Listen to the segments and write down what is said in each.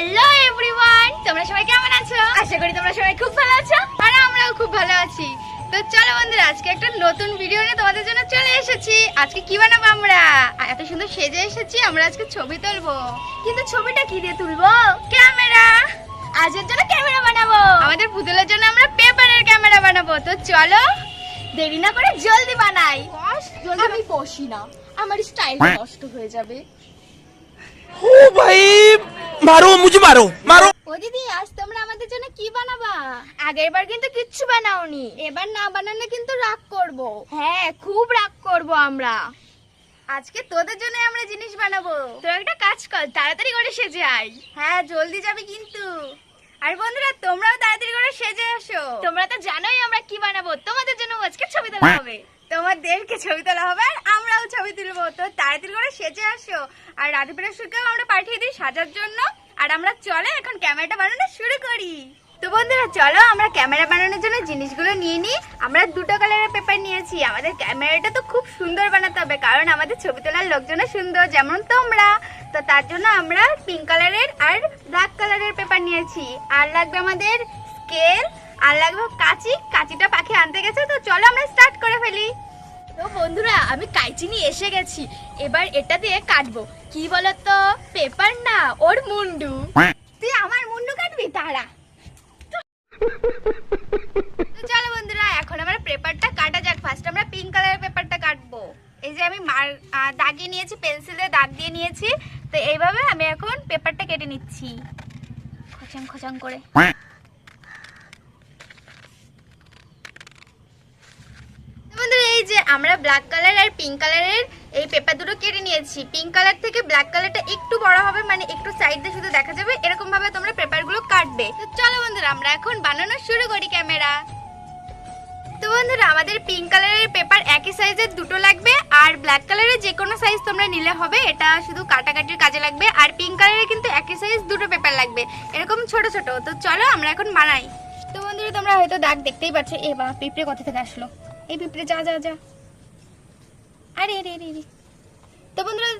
Hello everyone তোমরা সবাই কেমন আছো? আশা করি তোমরা সবাই খুব ভালো আছো আর আমরাও খুব ভালো আছি। তো চলো বন্ধুরা আজকে একটা নতুন ভিডিও নিয়ে তোমাদের জন্য চলে এসেছি। আজকে কি বানাবো আমরা? এত সুন্দর সেজে এসেছি আমরা আজকে ছবি তুলবো। কিন্তু ছবিটা কি দিয়ে তুলবো? ক্যামেরা। আজের জন্য ক্যামেরা বানাবো। আমাদের পুতুলের জন্য আমরা পেপারের ক্যামেরা বানাবো। তো চলো দেরি না করে জলদি বানাই। আমি বসি না। আমার স্টাইল নষ্ট হয়ে যাবে। ও ভাই, মারো, মুঝে মারো মারো। ও দিদি, আজ তোমরা আমাদের জন্য কি বানাবা? আগের কিন্তু কিচ্ছু বানাওনি, এবার না বানালে কিন্তু রাগ করব। হ্যাঁ খুব রাগ করব আমরা। আজকে তোদের জন্য আমরা জিনিস বানাবো। তোরা একটা কাজ কর, তাড়াতাড়ি করে সেজে আয়। হ্যাঁ জলদি যাবে কিন্তু। আর বন্ধুরা, তোমরাও তাড়াতাড়ি করে সেজে আসো তোমরা তো জানোই আমরা কি বানাবো, তোমাদের জন্য আজকে ছবি তোলা হবে। তোমাদেরকে ছবি তোলা হবে আর আমরাও ছবি তুলবো। তো তাড়াতাড়ি করে সেজে আসো। আর রাধিপুরের সুরকেও আমরা পাঠিয়ে দিই সাজার জন্য। আর আমরা চলে এখন ক্যামেরাটা বানানো শুরু করি। তো বন্ধুরা, চলো আমরা ক্যামেরা বানানোর জন্য জিনিসগুলো নিয়ে নিই। আমরা দুটো কালারের পেপার নিয়েছি। আমাদের ক্যামেরাটা তো খুব সুন্দর বানাতে হবে, কারণ আমাদের ছবি তোলার লোকজনও সুন্দর, যেমন তোমরা। তো তার জন্য আমরা পিঙ্ক কালারের আর ব্ল্যাক কালারের পেপার নিয়েছি। আর লাগবে আমাদের স্কেল আর লাগবে কাঁচি কাঁচিটা পাখি আনতে গেছে তো চলো আমরা স্টার্ট করে ফেলি। তো বন্ধুরা আমি কাইচি নিয়ে এসে গেছি। এবার এটা দিয়ে কাটবো। কি বলতো? পেপার না ওর মুন্ডু। তুই আমার মুন্ডু কাটবি? তারা তো চলো বন্ধুরা এখন আমরা পেপারটা কাটা যাক। ফার্স্ট আমরা পিঙ্ক কালারের পেপারটা কাটবো। এই যে আমি মার দাগিয়ে নিয়েছি পেন্সিলে দাগ দিয়ে নিয়েছি। তো এইভাবে আমি এখন পেপারটা কেটে নিচ্ছি। খচাং খচাং করে তো বন্ধুরা এই যে আমরা ব্ল্যাক কালার আর পিঙ্ক কালারের এই পেপার দুটো কেটে নিয়েছি। পিঙ্ক কালার থেকে ব্ল্যাক কালারটা একটু বড় হবে মানে একটু সাইড দিয়ে শুধু দেখা যাবে, এরকম ভাবে তোমরা পেপারগুলো কাটবে। তো চলো বন্ধুরা, আমরা এখন বানানো শুরু করি ক্যামেরা তো বন্ধুরা, আমাদের পিঙ্ক কালারের পেপার একই সাইজের দুটো লাগবে, আর ব্ল্যাক কালারের যে কোনো সাইজ তোমরা নিলে হবে, এটা শুধু কাটাকাটির কাজে লাগবে, আর পিঙ্ক কালারের কিন্তু একই সাইজ দুটো পেপার লাগবে, এরকম ছোট ছোট। তো চলো আমরা এখন বানাই। তো বন্ধুরা, তোমরা হয়তো দাগ দেখতেই পাচ্ছ, এ বা পিঁপড়ে কোথা থেকে আসলো? এই পিঁপড়ে যা যা যা। তো বন্ধুরা,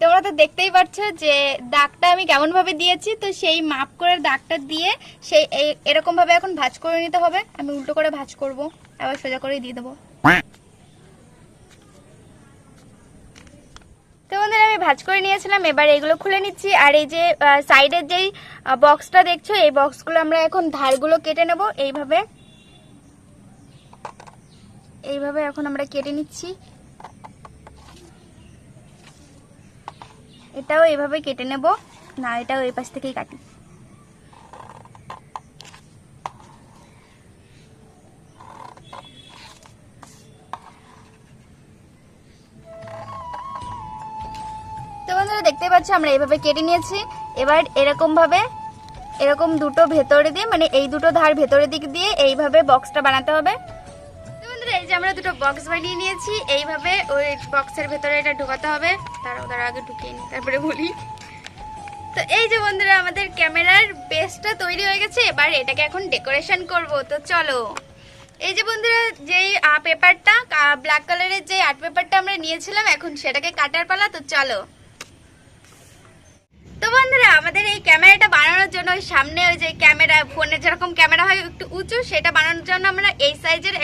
তোমরা তো দেখতেই পাচ্ছ যে দাগটা আমি কেমন ভাবে দিয়েছি, তো সেই মাপ করে দাগটা দিয়ে সেই এরকম ভাবে এখন ভাঁজ করে নিতে হবে। আমি উল্টো করে ভাঁজ করব, আবার সোজা করে দিয়ে দেবো। আমি ভাঁজ করে নিয়েছিলাম, এবার এগুলো খুলে নিচ্ছি। আর এই যে সাইডের যেই বক্সটা দেখছ, এই বক্সগুলো আমরা এখন ধারগুলো কেটে নেব, এইভাবে। এইভাবে এখন আমরা কেটে নিচ্ছি। এটাও এভাবে কেটে নেব, না, এটাও এই পাশ থেকেই কাটি। দেখতে পাচ্ছ, আমরা এইভাবে কেটে নিয়েছি। এবার এরকম ভাবে এরকম দুটো ভেতরে দিয়ে মানে এই দুটো ধার ভেতরের দিক দিয়ে এইভাবে বক্সটা বানাতে হবে। বন্ধুরা এই যে আমরা দুটো বক্স বানিয়ে নিয়েছি, এইভাবে ওই বক্সের ভেতরে এটা ঢোকাতে হবে। তার তার আগে ঢুকিয়ে নিই, তারপরে বলি। তো এই যে বন্ধুরা, আমাদের ক্যামেরার বেসটা তৈরি হয়ে গেছে, এবার এটাকে এখন ডেকোরেশন করব। তো চলো, এই যে বন্ধুরা, যেই পেপারটা ব্ল্যাক কালারের যে আর্ট পেপারটা আমরা নিয়েছিলাম, এখন সেটাকে কাটার পালা, তো চলো। তো বন্ধুরা, আমাদের এই ক্যামেরাটা বানানোর জন্য, ওই সামনে ওই যে ক্যামেরা, ফোনে যেরকম ক্যামেরা হয়, একটু উঁচু, সেটা বানানোর জন্য আমরা এই সাইজের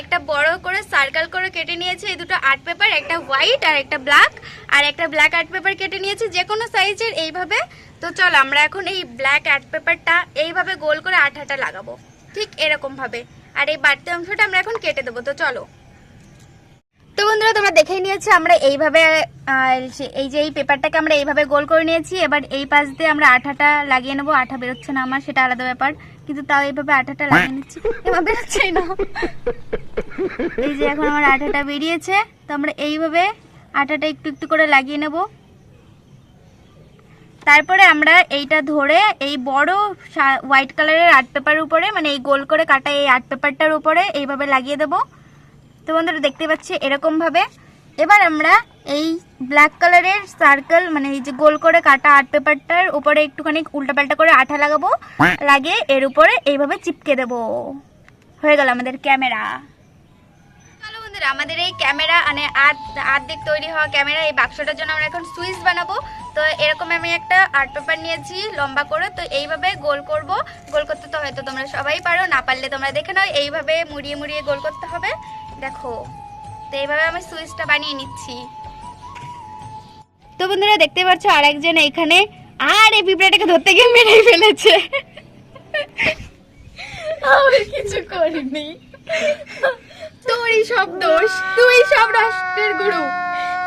একটা বড় করে সার্কেল করে কেটে নিয়েছি। এই দুটো আর্ট পেপার একটা হোয়াইট আর একটা ব্ল্যাক আর একটা ব্ল্যাক আর্ট পেপার কেটে নিয়েছি, যে কোনো সাইজের এইভাবে। তো চল, আমরা এখন এই ব্ল্যাক আর্ট পেপারটা এইভাবে গোল করে আঠাটা লাগাবো। ঠিক এরকম ভাবে আর এই বাড়তি অংশটা আমরা এখন কেটে দেবো, তো চলো। তো বন্ধুরা, তোমরা দেখেই নিয়েছো, আমরা এইভাবে এই যে, এই পেপারটাকে আমরা এইভাবে গোল করে নিয়েছি। এবার এই পাশ দিয়ে আমরা আঠাটা লাগিয়ে নেব। আঠা বেরোচ্ছে না আমার, সেটা আলাদা ব্যাপার। কিন্তু তাও এইভাবে আঠাটা লাগিয়ে নিচ্ছি। এবার বেরোচ্ছেই না এই যে এখন আমার আঠাটা বেরিয়েছে, তো আমরা এইভাবে আঠাটা একটু একটু করে লাগিয়ে নেব। তারপরে আমরা এইটা ধরে এই বড় হোয়াইট কালারের আর্ট পেপার উপরে মানে এই গোল করে কাটা এই আর্ট পেপারটার উপরে এইভাবে লাগিয়ে দেবো। তো বন্ধুরা, দেখতে পাচ্ছি এরকম ভাবে এবার আমরা এই ব্ল্যাক কালারের সার্কেল মানে এই যে গোল করে কাটা আর্ট পেপারটার উপরে একটুখানি উল্টাপাল্টা করে আঠা লাগাবো। লাগিয়ে এর উপরে এইভাবে চিপকে দেব। হয়ে গেল আমাদের ক্যামেরা। চলো বন্ধুরা আমাদের এই ক্যামেরা মানে আর্ধ আর্ধেক তৈরি হওয়া ক্যামেরা এই বাক্সটার জন্য আমরা এখন সুইচ বানাবো। তো এরকম আমি একটা আর্ট পেপার নিয়েছি লম্বা করে। তো এইভাবে গোল করব। গোল করতে তো হয়তো তোমরা সবাই পারো না পারলে তোমরা দেখে নাও। এইভাবে মুড়িয়ে মুড়িয়ে গোল করতে হবে। দেখো। তো এইভাবে আমি সুইচটা বানিয়ে নিচ্ছি। তো বন্ধুরা দেখতে পাচ্ছ আরেকজন এখানে আর এই পিঁপড়াটাকে ধরতে গিয়ে মেরেই ফেলেছে। আমি কিছু করিনি। তোরই সব দোষ তুই সব রাষ্ট্রের গুরু।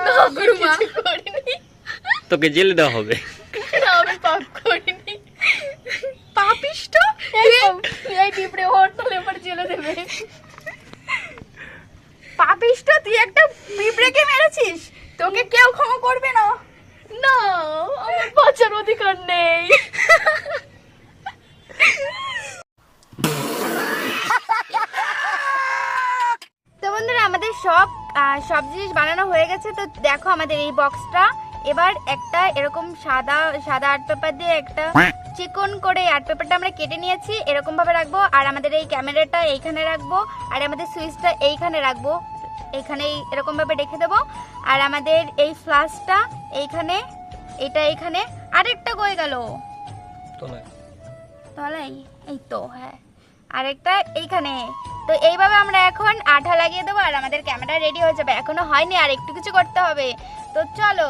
না গুরু মা করিনি। তোকে জেলে দেওয়া হবে। না, আমি পাপ করিনি। পাপিষ্ট এই পিঁপড়ে ওর তলে পর জেলে দেবে। পাপিষ্ট তুই একটা পিঁপড়েকে মেরেছিস? তোকে কেউ ক্ষমা করবে না। না আমার বাঁচার অধিকার নেই। তো বন্ধুরা আমাদের সব সব জিনিস বানানো হয়ে গেছে তো দেখো আমাদের এই বক্সটা এবার একটা এরকম সাদা সাদা আর্ট পেপার দিয়ে একটা চিকন করে আর্ট পেপারটা আমরা কেটে নিয়েছি। এরকম ভাবে রাখব আর আমাদের এই ক্যামেরাটা এইখানে রাখব আর আমাদের সুইচটা এইখানে রাখব। এইখানে এরকম ভাবে রেখে দেবো। আর আমাদের এই ফ্লাশটা এইখানে এটা এইখানে আরেকটা কয়ে গেল। তলাই এই তো হ্যাঁ। আরেকটা এইখানে। তো এইভাবে আমরা এখন আঠা লাগিয়ে দেবো আর আমাদের ক্যামেরা রেডি হয়ে যাবে। এখনও হয়নি আর একটু কিছু করতে হবে। তো চলো।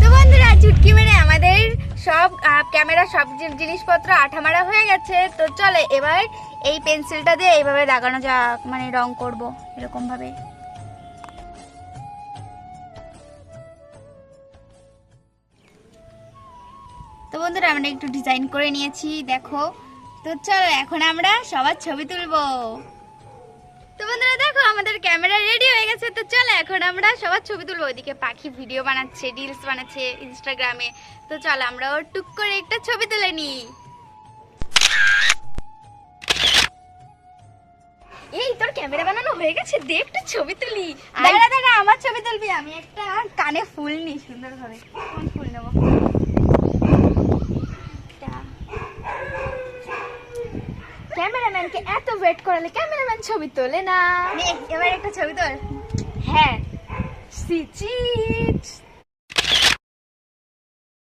তো বন্ধুরা চুটকি মেরে আমাদের সব ক্যামেরা সব জিনিসপত্র আঠা মারা হয়ে গেছে। তো চলে, এবার এই পেন্সিলটা দিয়ে এইভাবে লাগানো যাক মানে রং করব এরকম ভাবে তো বন্ধুরা, আমরা একটু ডিজাইন করে নিয়েছি, দেখো। তো চলো, এখন আমরা সবার ছবি তুলবো। তো বন্ধুরা দেখো আমাদের ক্যামেরা রেডি হয়ে গেছে। তো চলো এখন আমরা সবার ছবি তুলবো। ওইদিকে পাখি ভিডিও বানাচ্ছে রিলস বানাচ্ছে ইনস্টাগ্রামে তো চলো আমরা ওর টুক করে একটা ছবি তুলে নিই। এই তোর ক্যামেরা বানানো হয়ে গেছে? দে একটু ছবি তুলি। দাঁড়া দাঁড়া আমার ছবি তুলবি। আমি একটা কানে ফুল নিই সুন্দর করে কোন ফুল নেব এটা। ক্যামেরাম্যানকে এত ওয়েট করালে ক্যামেরাম্যান ছবি তোলে না। এবার একটা ছবি তোল। হ্যাঁ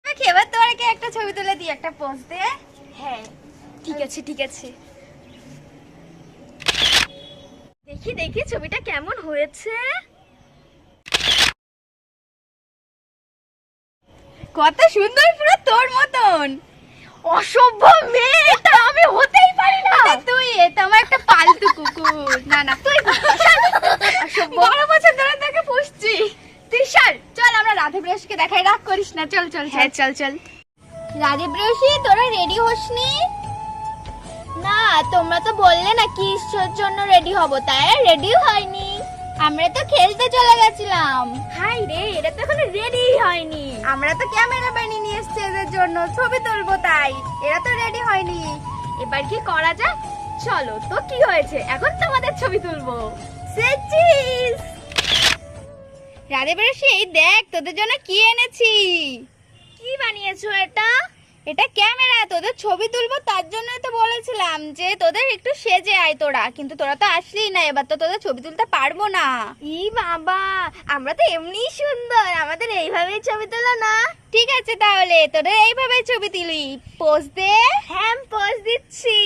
আমাকে এবার তোমাকে একটা ছবি তুলে দিই একটা পোজ দে। হ্যাঁ। ঠিক আছে ঠিক আছে। দেখি দেখি ছবিটা কেমন হয়েছে। কত সুন্দর পুরো তোর মতন। অসভ্য মেয়ে এটা আমি হতেই পারি না। তুই এটা আমার একটা পালতু কুকুর। না না তুই বড় বছর ধরে তোকে পুষছি। তুই চল আমরা রাধে বৃহস্পতিকে দেখাই রাগ করিস না। চল চল হ্যাঁ চল চল। রাধে বৃহস্পতি তোরা রেডি হসনি না? তোমরা তো বললে না কিসের জন্য রেডি হব তাই রেডি হয়নি। আমরা তো খেলতে চলে গেছিলাম। হাই রে এটা তো এখনও রেডি হয়নি। আমরা তো ক্যামেরা বানিয়ে নিয়ে এসেছি এদের জন্য ছবি তুলবো তাই। এরা তো রেডি হয়নি। এবার কি করা যাক? চলো তো কি হয়েছে? এখন তোমাদের ছবি তুলবো। সেচিস রাধে বেরসি এই দেখ তোদের জন্য কি এনেছি। কি বানিয়েছো এটা? এটা ক্যামেরা তোদের ছবি তুলবো তার জন্য তো বলেছিলাম যে তোদের একটু সেজে আয় তোরা। কিন্তু তোরা তো আসলি না এবার তো তোদের ছবি তুলতে পারব না। ই বাবা আমরা তো এমনিই সুন্দর আমাদের এইভাবেই ছবি তোলা না? ঠিক আছে তাহলে তোদের এইভাবেই ছবি তুলি। পোজ দে। হ্যাঁ পোজ দিচ্ছি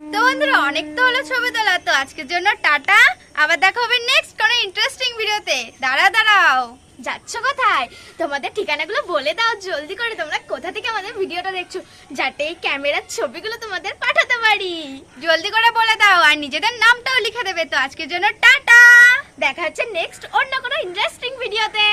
তো বন্ধুরা অনেক তো হলো ছবি তোলা, তো আজকের জন্য টাটা। আবার দেখা হবে নেক্সট কোনো ইন্টারেস্টিং ভিডিওতে। দাঁড়া দাঁড়াও। যাচ্ছ কোথায়? তোমাদের ঠিকানাগুলো বলে দাও, জলদি করে। তোমরা কোথা থেকে আমাদের ভিডিওটা দেখছ? যাতে এই ক্যামেরার ছবিগুলো তোমাদের পাঠাতে পারি। জলদি করে বলে দাও, আর নিজেদের নামটাও লিখে দেবে। তো আজকের জন্য টাটা। দেখা হচ্ছে নেক্সট অন্য কোনো ইন্টারেস্টিং ভিডিওতে।